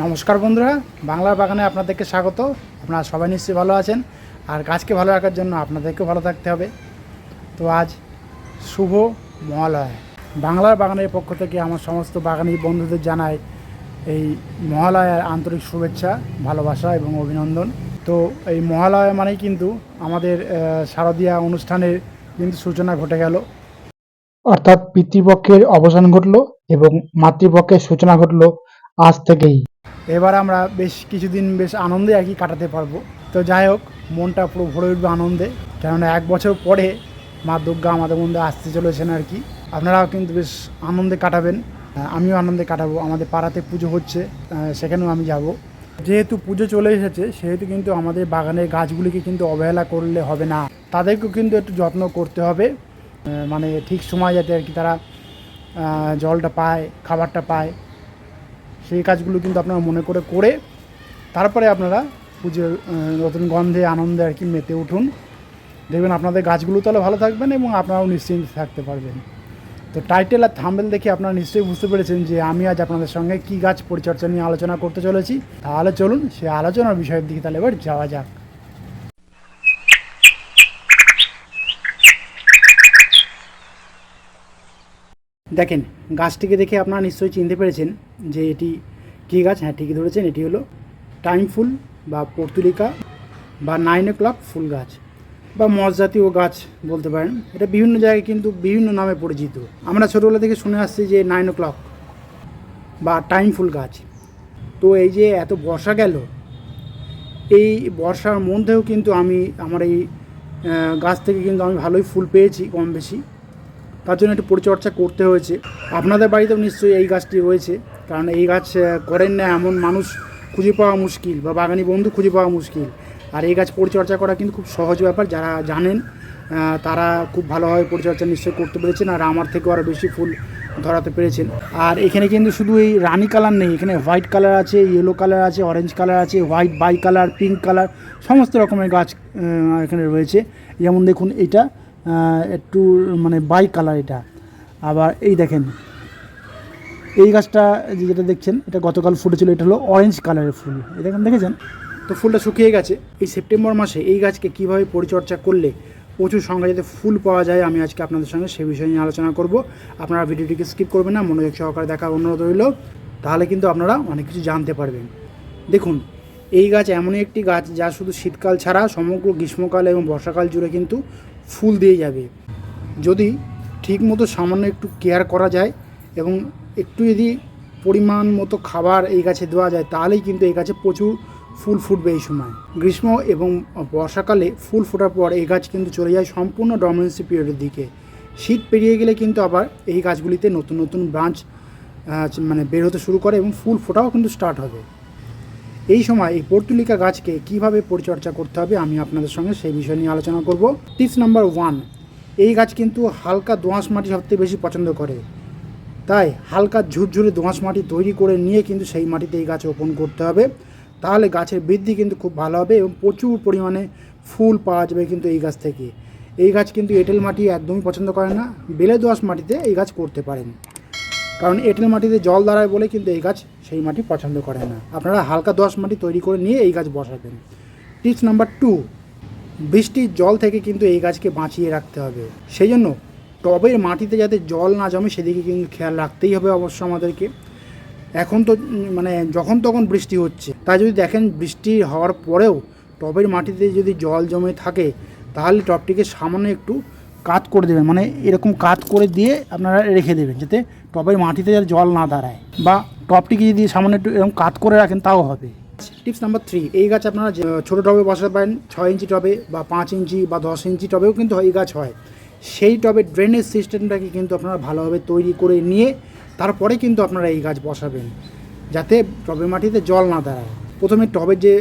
নমস্কার বন্ধুরা বাংলার বাগানে আপনাদেরকে স্বাগত। আপনারা সবাই নিশ্চয়ই ভালো আছেন। আর গাছকে ভালো রাখার জন্য আপনাদেরকেও ভালো থাকতে হবে। তো আজ শুভ মহালয়া। বাংলার বাগানের পক্ষ থেকে আমার সমস্ত বাগানি বন্ধুদের জানাই এই মহালয়ার আন্তরিক শুভেচ্ছা, ভালোবাসা এবং অভিনন্দন। তো এই মহালয়া মানেই কিন্তু আমাদের শারদীয়া অনুষ্ঠানের কিন্তু সূচনা ঘটে গেল। অর্থাৎ পিতৃপক্ষের অবসান ঘটলো এবং মাতৃপক্ষের সূচনা ঘটলো আজ থেকেই। এবার আমরা বেশ কিছুদিন বেশ আনন্দে আর কি কাটাতে পারব। তো যাই হোক, মনটা পুরো ভরে উঠবে আনন্দে। কেননা এক বছর পরে মা দুর্গা আমাদের মধ্যে আসতে চলেছেন আর কি। আপনারাও কিন্তু বেশ আনন্দে কাটাবেন। আমিও আনন্দে কাটাবো। আমাদের পাড়াতে পুজো হচ্ছে সেখানেও আমি যাব। যেহেতু পুজো চলে এসেছে, সেহেতু কিন্তু আমাদের বাগানের গাছগুলিকে কিন্তু অবহেলা করলে হবে না। তাদেরকেও কিন্তু একটু যত্ন করতে হবে। মানে ঠিক সময় যাতে আর কি তারা জলটা পায়, খাবারটা পায়। সেই কাজগুলো কিন্তু আপনারা মনে করে করে তারপরে আপনারা পুজোর নতুন গন্ধে, আনন্দে আর কি মেতে উঠুন। দেখবেন আপনাদের গাছগুলো তাহলে ভালো থাকবেন এবং আপনারাও নিশ্চিন্ত থাকতে পারবেন। তো টাইটেল আর থাম্বেল দেখে আপনারা নিশ্চয়ই বুঝতে পেরেছেন যে আমি আজ আপনাদের সঙ্গে কী গাছ পরিচর্যা নিয়ে আলোচনা করতে চলেছি। তাহলে চলুন সেই আলোচনার বিষয়ের দিকে তাহলে এবার যাওয়া যাক। দেখেন, গাছটিকে দেখে আপনারা নিশ্চয়ই চিনতে পেরেছেন যে এটি কী গাছ। হ্যাঁ ঠিকই ধরেছেন, এটি হলো টাইম ফুল বা পর্তুলিকা বা নাইন ও ক্লক ফুল গাছ বা মজ জাতীয় গাছ বলতে পারেন। এটা বিভিন্ন জায়গায় কিন্তু বিভিন্ন নামে পরিচিত। আমরা ছোটোবেলা থেকে শুনে আসছি যে নাইন ও ক্লক বা টাইম ফুল গাছ। তো এই যে এত বর্ষা গেল, এই বর্ষার মধ্যেও কিন্তু আমি, আমার এই গাছ থেকে কিন্তু আমি ভালোই ফুল পেয়েছি কম বেশি তার জন্য একটু পরিচর্যা করতে হয়েছে। আপনাদের বাড়িতেও নিশ্চয়ই এই গাছটি রয়েছে, কারণ এই গাছ করেন না এমন মানুষ খুঁজে পাওয়া মুশকিল বা বাগানি বন্ধু খুঁজে পাওয়া মুশকিল। আর এই গাছ পরিচর্যা করা কিন্তু খুব সহজ ব্যাপার, যারা জানেন তারা খুব ভালোভাবে পরিচর্যা নিশ্চয়ই করতে পেরেছেন আর আমার থেকেও আরও বেশি ফুল ধরাতে পেরেছেন। আর এখানে কিন্তু শুধু এই রানি কালার নেই, এখানে হোয়াইট কালার আছে, ইয়েলো কালার আছে, অরেঞ্জ কালার আছে, white bicolour, pink colour, সমস্ত রকমের গাছ এখানে রয়েছে। যেমন দেখুন এটা একটু মানে বাই কালার এটা। আবার এই দেখেন, এই গাছটা যেটা দেখছেন, এটা গতকাল ফুটেছিল, এটা হলো অরেঞ্জ কালারের ফুল। এই দেখেন, দেখেছেন? তো ফুলটা শুকিয়ে গেছে। এই সেপ্টেম্বর মাসে এই গাছকে কীভাবে পরিচর্যা করলে প্রচুর সংখ্যা যাতে ফুল পাওয়া যায়, আমি আজকে আপনাদের সঙ্গে সে বিষয় নিয়ে আলোচনা করব। আপনারা ভিডিওটিকে স্কিপ করবেন না, মনোযোগ সহকারে দেখার অনুরোধ রইল। তাহলে কিন্তু আপনারা অনেক কিছু জানতে পারবেন। দেখুন, এই গাছ এমনই একটি গাছ যা শুধু শীতকাল ছাড়া, সমগ্র গ্রীষ্মকাল এবং বর্ষাকাল জুড়ে কিন্তু ফুল দিয়ে যাবে। যদি ঠিকমতো সামান্য একটু কেয়ার করা যায় এবং একটু যদি পরিমাণ মতো খাবার এই গাছে দেওয়া যায়, তাহলেই কিন্তু এই গাছে প্রচুর ফুল ফুটবে এই সময়। গ্রীষ্ম এবং বর্ষাকালে ফুল ফোটার পর এই গাছ কিন্তু চলে যায় সম্পূর্ণ ডমিনেন্সি পিরিয়ডের দিকে। শীত পেরিয়ে গেলে কিন্তু আবার এই গাছগুলিতে নতুন নতুন ব্রাঞ্চ মানে বের হতে শুরু করে এবং ফুল ফোটাও কিন্তু স্টার্ট হবে। এই সময় এই পর্তুলিকা গাছকে কীভাবে পরিচর্যা করতে হবে আমি আপনাদের সঙ্গে সেই বিষয় নিয়ে আলোচনা করব। টিপস নাম্বার ওয়ান, এই গাছ কিন্তু হালকা দোঁয়াশ মাটি সবথেকে বেশি পছন্দ করে। তাই হালকা ঝুরঝুরে দোঁয়াশ মাটি তৈরি করে নিয়ে কিন্তু সেই মাটিতে এই গাছ রোপণ করতে হবে। তাহলে গাছের বৃদ্ধি কিন্তু খুব ভালো হবে এবং প্রচুর পরিমাণে ফুল পাওয়া যাবে কিন্তু এই গাছ থেকে। এই গাছ কিন্তু এঁটেল মাটি একদমই পছন্দ করে না, বেলে দোঁয়াশ মাটিতে এই গাছ করতে পারেন। কারণ এঁটেল মাটিতে জল দাঁড়ায় বলে কিন্তু এই গাছ সেই মাটি পছন্দ করে না। আপনারা হালকা দোআঁশ মাটি তৈরি করে নিয়ে এই গাছ বসাবেন। টিপস নাম্বার টু বৃষ্টির জল থেকে কিন্তু এই গাছকে বাঁচিয়ে রাখতে হবে। সেই জন্য টবের মাটিতে যাতে জল না জমে সেদিকে কিন্তু খেয়াল রাখতেই হবে অবশ্য আমাদেরকে। এখন তো মানে যখন তখন বৃষ্টি হচ্ছে। তাই যদি দেখেন বৃষ্টি হওয়ার পরেও টবের মাটিতে যদি জল জমে থাকে, তাহলে টবটিকে সামান্য একটু কাত করে দেবেন। মানে এরকম কাত করে দিয়ে আপনারা রেখে দেবেন, যাতে টবের মাটিতে যাতে জল না দাঁড়ায়। বা টবটিকে যদি সামান্য একটু এরকম কাত করে রাখেন, তাও হবে। টিপস নাম্বার থ্রি এই গাছ আপনারা ছোটো টবে বসাতে পারেন, ছয় ইঞ্চি টবে বা পাঁচ ইঞ্চি বা দশ ইঞ্চি টবেও কিন্তু এই গাছ হয়। সেই টবে ড্রেনেজ সিস্টেমটাকে কিন্তু আপনারা ভালোভাবে তৈরি করে নিয়ে, তারপরে কিন্তু আপনারা এই গাছ বসাবেন, যাতে টবের মাটিতে জল না দাঁড়ায়। প্রথমে টবের যে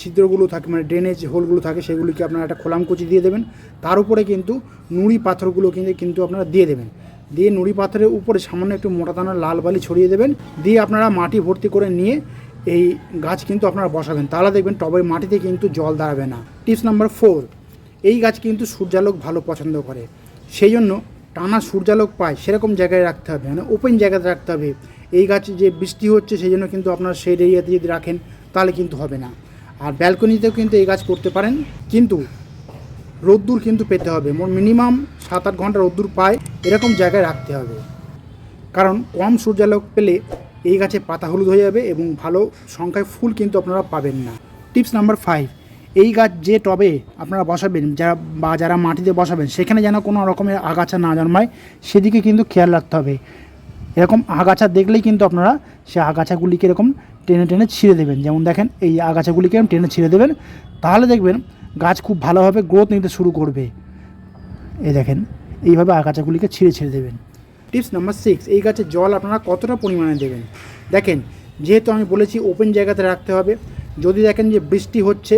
ছিদ্রগুলো থাকে মানে ড্রেনেজ হোলগুলো থাকে, সেগুলিকে আপনারা একটা খোলামকুচি দিয়ে দেবেন। তার উপরে কিন্তু নুড়ি পাথরগুলো কিন্তু কিন্তু আপনারা দিয়ে দেবেন। দিয়ে নুড়ি পাথরের উপরে সামান্য একটু মোটা দানার লাল বালি ছড়িয়ে দেবেন। দিয়ে আপনারা মাটি ভর্তি করে নিয়ে এই গাছ কিন্তু আপনারা বসাবেন। তাহলে দেখবেন টবের মাটিতে কিন্তু জল দাঁড়াবে না। টিপস নাম্বার ফোর, এই গাছ কিন্তু সূর্যালোক ভালো পছন্দ করে। সেই জন্য টানা সূর্যালোক পায় সেরকম জায়গায় রাখতে হবে মানে ওপেন জায়গাতে রাখতে হবে। এই গাছ যে বৃষ্টি হচ্ছে সেই জন্য কিন্তু আপনার শেড এরিয়াতে যদি রাখেন তাহলে কিন্তু হবে না। আর ব্যালকনিতেও কিন্তু এই গাছ করতে পারেন। কিন্তু রোদ্দুর কিন্তু পেতে হবে। মিনিমাম সাত আট ঘণ্টা রোদ্দুর পায়, এরকম জায়গায় রাখতে হবে। কারণ কম সূর্যালোক পেলে এই গাছে পাতা হলুদ হয়ে যাবে এবং ভালো সংখ্যায় ফুল কিন্তু আপনারা পাবেন না। টিপস নাম্বার ফাইভ এই গাছ যে টবে আপনারা বসাবেন, যারা বা যারা মাটিতে বসাবেন, সেখানে যেন কোনো রকমের আগাছা না জন্মায়, সেদিকে কিন্তু খেয়াল রাখতে হবে। এরকম আগাছা দেখলেই কিন্তু আপনারা সে আগাছাগুলিকে এরকম টেনে টেনে ছিঁড়ে দেবেন। যেমন দেখেন, এই আগাছাগুলিকে টেনে ছিঁড়ে দেবেন। তাহলে দেখবেন গাছ খুব ভালোভাবে গ্রোথ নিতে শুরু করবে। এই দেখেন, এইভাবে আগাছাগুলিকে ছিঁড়ে ছেড়ে দেবেন। টিপস নাম্বার সিক্স এই গাছে জল আপনারা কতটা পরিমাণে দেবেন? দেখেন, যেহেতু আমি বলেছি ওপেন জায়গাতে রাখতে হবে, যদি দেখেন যে বৃষ্টি হচ্ছে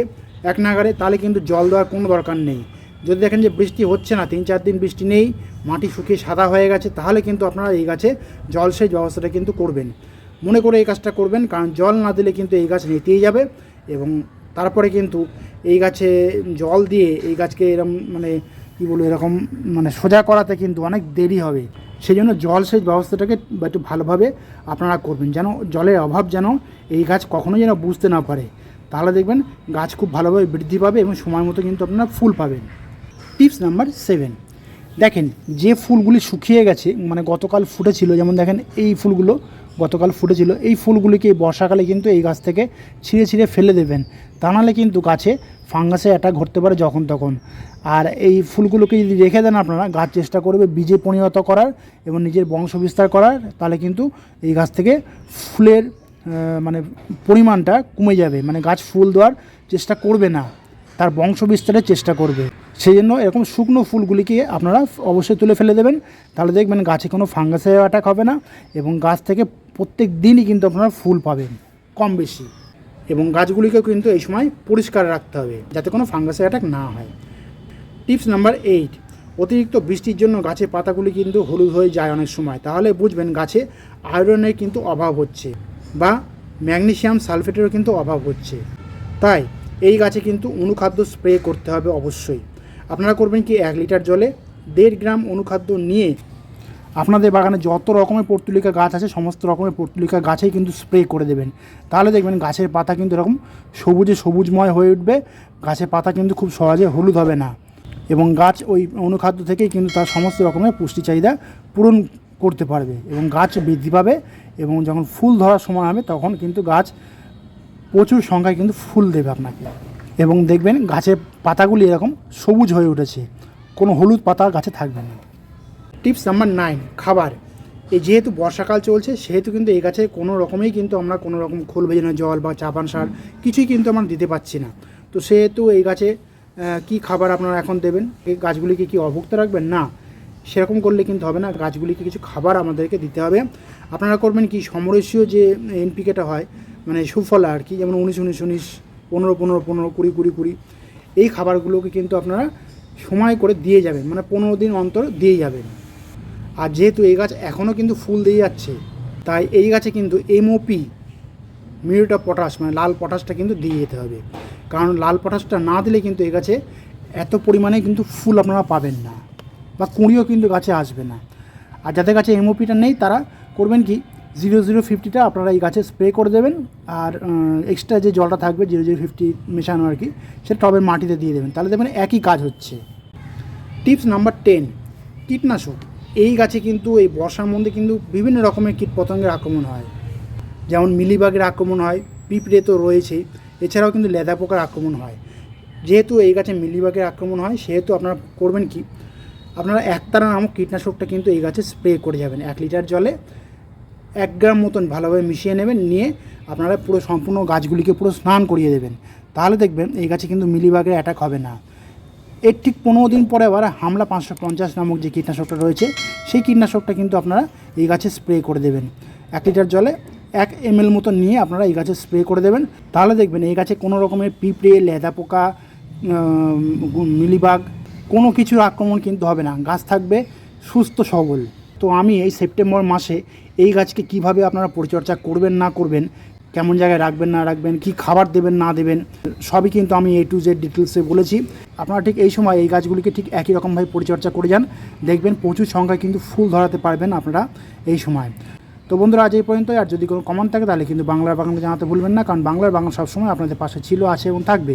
এক নাগারে তাহলে কিন্তু জল দেওয়ার কোনো দরকার নেই। যদি দেখেন যে বৃষ্টি হচ্ছে না, তিন চার দিন বৃষ্টি নেই, মাটি শুকিয়ে সাদা হয়ে গেছে, তাহলে কিন্তু আপনারা এই গাছে জলসেচ ব্যবস্থাটা কিন্তু করবেন। মনে করে এই কাজটা করবেন, কারণ জল না দিলে কিন্তু এই গাছ নেতিয়ে যাবে এবং তারপরে কিন্তু এই গাছে জল দিয়ে এই গাছকে এরকম মানে কী বলব, এরকম মানে সোজা করাতে কিন্তু অনেক দেরি হবে। সেই জন্য জলসেচ ব্যবস্থাটাকে একটু ভালোভাবে আপনারা করবেন, যেন জলের অভাব যেন এই গাছ কখনোই যেন বুঝতে না পারে। তাহলে দেখবেন গাছ খুব ভালোভাবে বৃদ্ধি পাবে এবং সময় মতো কিন্তু আপনারা ফুল পাবেন। Tips number seven. দেখেন, যে ফুলগুলি শুকিয়ে গেছে মানে গতকাল ফুটেছিল, যেমন দেখেন এই ফুলগুলো গতকাল ফুটেছিল, এই ফুলগুলিকে বর্ষাকালে কিন্তু এই গাছ থেকে ছিঁড়ে ছিঁড়ে ফেলে দেবেন। তা নাহলে কিন্তু গাছে ফাঙ্গাসে অ্যাটাক ঘটতে পারে যখন তখন। আর এই ফুলগুলোকে যদি রেখে দেন আপনারা, গাছ চেষ্টা করবে বীজে পরিণত করার এবং নিজের বংশ বিস্তার করার, তাহলে কিন্তু এই গাছ থেকে ফুলের মানে পরিমাণটা কমে যাবে। মানে গাছ ফুল দেওয়ার চেষ্টা করবে না, তার বংশ বিস্তারের চেষ্টা করবে। সেই জন্য এরকম শুকনো ফুলগুলিকে আপনারা অবশ্যই তুলে ফেলে দেবেন। তাহলে দেখবেন গাছে কোনো ফাঙ্গাসের অ্যাটাক হবে না এবং গাছ থেকে প্রত্যেক দিনই কিন্তু আপনারা ফুল পাবেন, কম বেশি। এবং গাছগুলিকেও কিন্তু এই সময় পরিষ্কার রাখতে হবে, যাতে কোনো ফাঙ্গাসের অ্যাটাক না হয়। টিপস নাম্বার এইট, অতিরিক্ত বৃষ্টির জন্য গাছের পাতাগুলি কিন্তু হলুদ হয়ে যায় অনেক সময়। তাহলে বুঝবেন গাছে আয়রনের কিন্তু অভাব হচ্ছে বা ম্যাগনেসিয়াম সালফেটেরও কিন্তু অভাব হচ্ছে। তাই এই গাছে কিন্তু অনুখাদ্য স্প্রে করতে হবে অবশ্যই। আপনারা করবেন কি এক লিটার জলে দেড় গ্রাম অনুখাদ্য নিয়ে আপনাদের বাগানে যত রকমের পর্তুলিকা গাছ আছে, সমস্ত রকমের পর্তুলিকা গাছেই কিন্তু স্প্রে করে দেবেন। তাহলে দেখবেন গাছের পাতা কিন্তু এরকম সবুজে সবুজময় হয়ে উঠবে, গাছের পাতা কিন্তু খুব সহজে হলুদ হবে না। এবং গাছ ওই অনুখাদ্য থেকেই কিন্তু তার সমস্ত রকমের পুষ্টি চাহিদা পূরণ করতে পারবে এবং গাছ বৃদ্ধি পাবে এবং যখন ফুল ধরার সময় হবে, তখন কিন্তু গাছ প্রচুর সংখ্যায় কিন্তু ফুল দেবে আপনাকে। এবং দেখবেন গাছের পাতাগুলি এরকম সবুজ হয়ে উঠেছে। কোনো হলুদ পাতা গাছে থাকবে না। টিপস নাম্বার নাইন, খাবার। এই যেহেতু বর্ষাকাল চলছে, সেহেতু কিন্তু এই গাছে কোনো রকমেই কিন্তু আমরা কোনো রকম খোল ভেজানো জল বা চাপান সার কিছুই কিন্তু আমরা দিতে পারছি না। তো সেহেতু এই গাছে কি খাবার আপনারা এখন দেবেন? এই গাছগুলিকে কি অভুক্ত রাখবেন? না। সেরকম করলে কিন্তু হবে না। গাছগুলিকে কিছু খাবার আমাদেরকে দিতে হবে। আপনারা করবেন কি? সমরেশীয় যে এনপিকেটা হয় মানে সুফলা আর কি, যেমন উনিশ উনিশ উনিশ, পনেরো পনেরো পনেরো, কুড়ি কুড়ি কুড়ি, এই খাবারগুলোকে কিন্তু আপনারা সময় করে দিয়ে যাবেন। মানে পনেরো দিন অন্তর দিয়ে যাবেন। আর যেহেতু এই গাছ এখনও কিন্তু ফুল দিয়ে যাচ্ছে, তাই এই গাছে কিন্তু এমওপি মিউটা পটাশ মানে লাল পটাশটা কিন্তু দিয়ে যেতে হবে। কারণ লাল পটাশটা না দিলে কিন্তু এই গাছে এত পরিমাণে কিন্তু ফুল আপনারা পাবেন না বা কুঁড়িও কিন্তু গাছে আসবে না। আর যাদের কাছে এমওপিটা নেই, তারা করবেন কি জিরো জিরো ফিফটিটা আপনারা এই গাছে স্প্রে করে দেবেন, আর এক্সট্রা যে জলটা থাকবে জিরো জিরো ফিফটি মেশানো আর কি, সেটা টবের মাটিতে দিয়ে দেবেন। তাহলে দেখবেন একই কাজ হচ্ছে। টিপস নাম্বার টেন কীটনাশক। এই গাছে কিন্তু, এই বর্ষার মধ্যে কিন্তু বিভিন্ন রকমের কীটপতঙ্গের আক্রমণ হয়। যেমন মিলিবাগের আক্রমণ হয়, পিঁপড়ে তো রয়েছেই, এছাড়াও কিন্তু লেদা পোকার আক্রমণ হয়। যেহেতু এই গাছে মিলিবাগের আক্রমণ হয়, সেহেতু আপনারা করবেন কি, আপনারা একতারা নামক কীটনাশকটা কিন্তু এই গাছে স্প্রে করে যাবেন। এক লিটার জলে এক গ্রাম মতন ভালোভাবে মিশিয়ে নেবেন, নিয়ে আপনারা পুরো সম্পূর্ণ গাছগুলিকে পুরো স্নান করিয়ে দেবেন। তাহলে দেখবেন এই গাছে কিন্তু মিলিবাগের অ্যাটাক হবে না। এর ঠিক পনেরো দিন পরে আবার হামলা পাঁচশো পঞ্চাশ নামক যে কীটনাশকটা রয়েছে, সেই কীটনাশকটা কিন্তু আপনারা এই গাছে স্প্রে করে দেবেন। এক লিটার জলে এক এম এল মতো নিয়ে আপনারা এই গাছে স্প্রে করে দেবেন। তাহলে দেখবেন এই গাছে কোনো রকমের পিঁপড়ে, লেদা পোকা মিলিবাগ, কোনো কিছুর আক্রমণ কিন্তু হবে না। গাছ থাকবে সুস্থ সবল। তো আমি এই সেপ্টেম্বর মাসে এই গাছকে কীভাবে আপনারা পরিচর্যা করবেন না করবেন কেমন জায়গায় রাখবেন, না রাখবেন, কি খাবার দেবেন, না দেবেন, সবই কিন্তু আমি এ টু জেড ডিটেলসে বলেছি। আপনারা ঠিক এই সময় এই গাছগুলিকে ঠিক একই রকমভাবে পরিচর্যা করে যান। দেখবেন প্রচুর সংখ্যায় কিন্তু ফুল ধরাতে পারবেন আপনারা এই সময়। তো বন্ধুরা, আজ এই পর্যন্ত আর যদি কোনো কমেন্ট থাকে, তাহলে কিন্তু বাংলার বাগানকে জানাতে ভুলবেন না। কারণ বাংলার বাগান সবসময় আপনাদের পাশে ছিল, আছে এবং থাকবে।